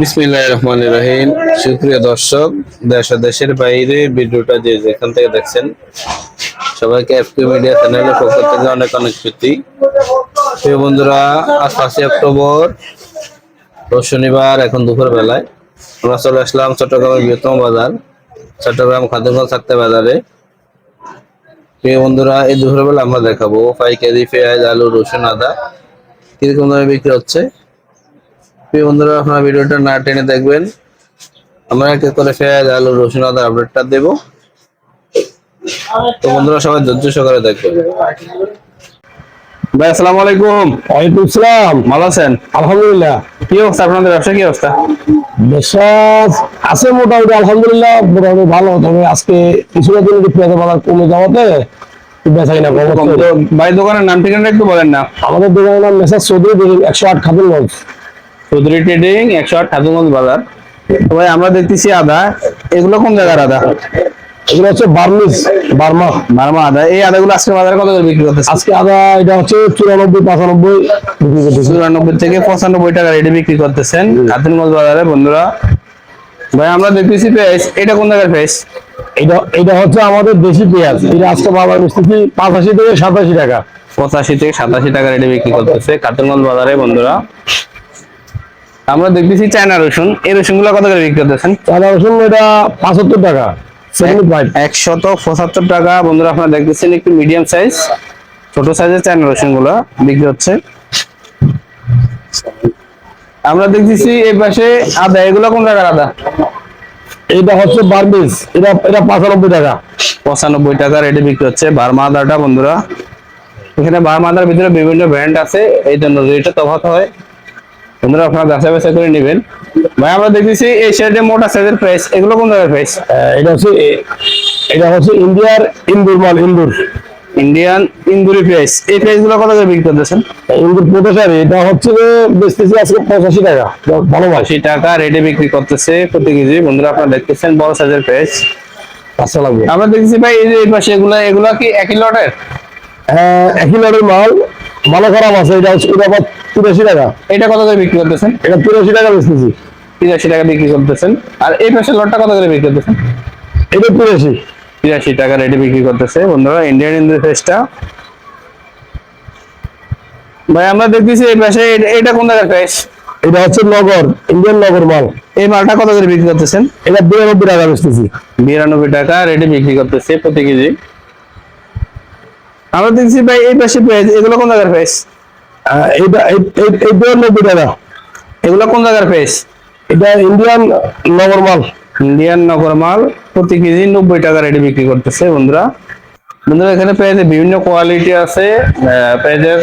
বিসমিল্লাহ রহমান রহিম। সুপ্রিয় দর্শক, দেশ দেশের বাইরে ভিডিওটা যে যেখান থেকে দেখছেন, সবাইকে এফকে মিডিয়া চ্যানেলের পক্ষ থেকে অনেক অনেক প্রীতি। প্রিয় বন্ধুরা, আজ পাঁচই অক্টোবর শনিবার এখন দুপুর বেলায় আমরা চলে আসলাম চট্টগ্রামের বৃহত্তম বাজার, চট্টগ্রাম খাদ্যগঞ্জ থাকতে বাজারে। প্রিয় বন্ধুরা, এই দুপুরবেলা আমরা দেখাবো পাইকারি, পেঁয়াজ, আলু, রসুন, আদা। কীরকম দামে বিক্রি হচ্ছে? প্রিয় বন্ধুরা আপনারা ভিডিওটা না টেনে দেখবেন। আমরা এক করে পেঁয়াজ আলু রসুন আদা আপডেটটা দেবো। তো বন্ধুরা সবাই ধৈর্য সহকারে দেখবেন। ভাই আসসালামু আলাইকুম। ওয়ালাইকুম সালাম। ভালো আছেন? আলহামদুলিল্লাহ। কি অবস্থা? আপনাদের ব্যবসা কি অবস্থা? বিশ্বাস আছে মোটামুটি আলহামদুলিল্লাহ। মোটামুটি ভালো। তবে আজকে কিছুটা দিন পেঁয়াজের বাজার কমে যাওয়াতে না কম কম তো ভাই দোকানের নাম ঠিকানা একটু বলেন না। আমাদের দোকানের নাম মেসাজ চৌধুরী একশো আট লঞ্চ চৌধুরী ট্রেডিং একশো আট ঠাকুরগঞ্জ বাজার। ভাই আমরা দেখতেছি আদা। এগুলো কোন জায়গার আদা? এগুলো হচ্ছে বার্মিস বার্মা। বার্মা আদা। এই আদাগুলো আজকে বাজারে কত করে বিক্রি করতেছে আজকে আদা এটা হচ্ছে চুরানব্বই পঁচানব্বই। বিক্রি করতেছে চুরানব্বই থেকে পঁচানব্বই টাকা রেটে বিক্রি করতেছেন কাতিনগঞ্জ বাজারে বন্ধুরা। ভাই আমরা দেখতেছি পেঁয়াজ। এটা কোন জায়গার পেঁয়াজ? এটা এটা হচ্ছে আমাদের দেশি পেঁয়াজ। এটা আজকে বাজার মিস্ত্রি পাঁচাশি থেকে সাতাশি টাকা। পঁচাশি থেকে সাতাশি টাকা রেটে বিক্রি করতেছে কাতিনগঞ্জ বাজারে বন্ধুরা। আমরা দেখতেছি চায়না রসুন। এই রসুনগুলো কত করে বিক্রি করতেছেন? চায়না রসুন এটা পঁচাত্তর টাকা একশত পঁচাত্তর টাকা। বন্ধুরা আপনারা দেখতেছেন একটু মিডিয়াম সাইজ ছোট সাইজের চায়না রসুনগুলো বিক্রি হচ্ছে। আমরা দেখতেছি এই পাশে আদা। এগুলো কোন জায়গার আদা? এটা হচ্ছে বার্মিস এটা এটা পঁচানব্বই টাকা। পঁচানব্বই টাকা রেটে বিক্রি হচ্ছে বার্মা আদাটা বন্ধুরা। এখানে বার্মা আদার ভিতরে বিভিন্ন ব্র্যান্ড আছে। এই জন্য রেটটা তফাৎ হয়। বন্ধুরা আপনারা যাচাই বাছাই করে নেবেন। ভাই আমরা দেখতেছি এই সাইডে মোটা সাইজের প্রাইস এগুলো কোন জায়গার প্রাইস এটা হচ্ছে এটা হচ্ছে ইন্ডিয়ার ইন্দুর মাল ইন্দুর। ইন্ডিয়ান ইন্দুরি প্রাইস এই প্রাইসগুলো কত করে বিক্রি করতেছেন? ইন্দুর পঁচাশি এটা হচ্ছে যে বেচতেছি আজকে পঁচাশি টাকা। ভালো আশি টাকা রেটে বিক্রি করতেছে প্রতি কেজি। বন্ধুরা আপনারা দেখতেছেন বড় সাইজের প্রাইস লাগবে আমরা দেখতেছি ভাই এই যে এই পাশে এগুলা এগুলা কি একই লটের আহ, একই লটের মাল। ভালো খারাপ আছে এটা হচ্ছে এটা তিরাশি টাকা। এটা কত করে বিক্রি করতেছেন? এটা তিরাশি টাকা বেচতেছি। তিরাশি টাকা বিক্রি করতেছেন। আর এই পাশের লটটা কত করে বিক্রি করতেছেন? এটা তিরাশি। তিরাশি টাকা রেটে বিক্রি করতেছে। বন্ধুরা ইন্ডিয়ান ইন্দুরি ফেসটা ভাই আমরা দেখতেছি এই পাশে এটা- কোন জায়গার প্রাইস এটা হচ্ছে নগর ইন্ডিয়ান নগর মাল। এই মালটা কত করে বিক্রি করতেছেন? এটা বিরানব্বই টাকা বেচতেছি। বিরানব্বই টাকা রেটে বিক্রি করতেছে প্রতি কেজি। আমরা দেখছি ভাই এই পাশে প্রাইস এগুলো কোন জায়গার প্রাইস আহ, এটা এই- এই- এই বিরানব্বই টাকা। এগুলো কোন জায়গার প্রাইস এটা ইন্ডিয়ান নগর মাল। ইন্ডিয়ান নগর মাল প্রতি কেজি নব্বই টাকা রেটে বিক্রি করতেছে বন্ধুরা। বন্ধুরা এখানে পেঁয়াজের বিভিন্ন কোয়ালিটি আছে পেঁয়াজের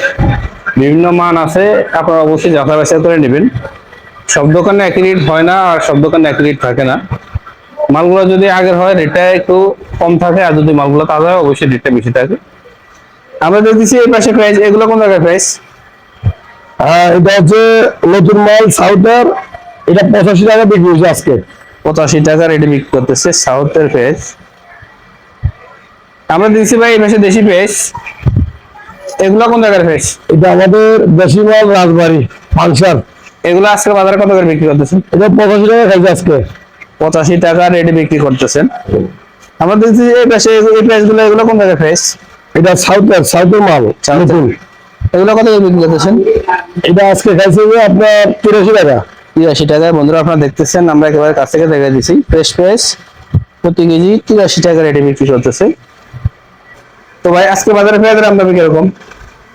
বিভিন্ন মান আছে। আপনারা অবশ্যই যাচাই বাছাই করে নেবেন। সব দোকানে একই রেট হয় না আর সব দোকানে একই রেট থাকে না। মালগুলো যদি আগের হয় রেটটা একটু কম থাকে আর যদি মালগুলো তাজা হয় অবশ্যই রেটটা বেশি থাকে। আমরা দেখতেছি এই পাশে প্রাইস এগুলো কোন জায়গায় প্রাইস হ্যাঁ এটা হচ্ছে নতুন মাল সাউথের এটা পঁচাশি টাকা বিক্রি হয়েছে আজকে। পঁচাশি টাকা রেটে বিক্রি করতেছে সাউথের পেঁয়াজ আমরা দেখছি ভাই এই পাশে দেশি পেঁয়াজ এগুলো কোন জায়গার পেঁয়াজ এটা আমাদের দেশি মাল রাজবাড়ি ফাংশন এগুলো আজকে বাজারে কত করে বিক্রি করতেছেন? এটা পঁচাশি টাকা খাইছে আজকে। পঁচাশি টাকা রেটে বিক্রি করতেছেন। আমরা দেখছি এই পাশে এই পেঁয়াজগুলো এগুলো কোন জায়গার পেঁয়াজ এটা সাউথের সাউথের মাল নতুন। এগুলো কত করে বিক্রি করতেছেন? এটা আজকে খাইছে যে আপনার তিরাশি টাকা। তিরাশি টাকায় বন্ধুরা আপনারা দেখতেছেন আমরা একেবারে কাছ থেকে দেখে দিচ্ছি ফ্রেশ পেঁয়াজ প্রতি কেজি তিরাশি টাকা রেটে বিক্রি করতেছে। তো ভাই আজকে বাজারে পেঁয়াজের আমদানি কীরকম?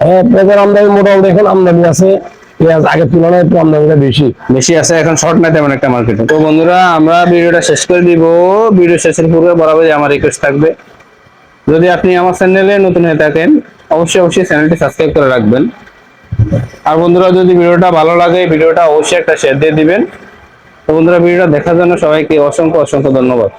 হ্যাঁ পেঁয়াজের আমদানি মোটামুটি এখন আমদানি আছে। পেঁয়াজ আগের তুলনায় একটু আমদানিটা বেশি। বেশি আছে এখন শর্ট নাই তেমন একটা মার্কেটে তো বন্ধুরা আমরা ভিডিওটা শেষ করে দিব। ভিডিও শেষের পূর্বে বরাবর আমার রিকোয়েস্ট থাকবে। যদি আপনি আমার চ্যানেলে নতুন হয়ে থাকেন, অবশ্যই অবশ্যই চ্যানেলটি সাবস্ক্রাইব করে রাখবেন। আর বন্ধুরা, যদি ভিডিওটা ভালো লাগে, ভিডিওটা অবশ্যই একটা শেয়ার দিয়ে দিবেন। তো বন্ধুরা, ভিডিওটা দেখার জন্য সবাইকে অসংখ্য অসংখ্য ধন্যবাদ।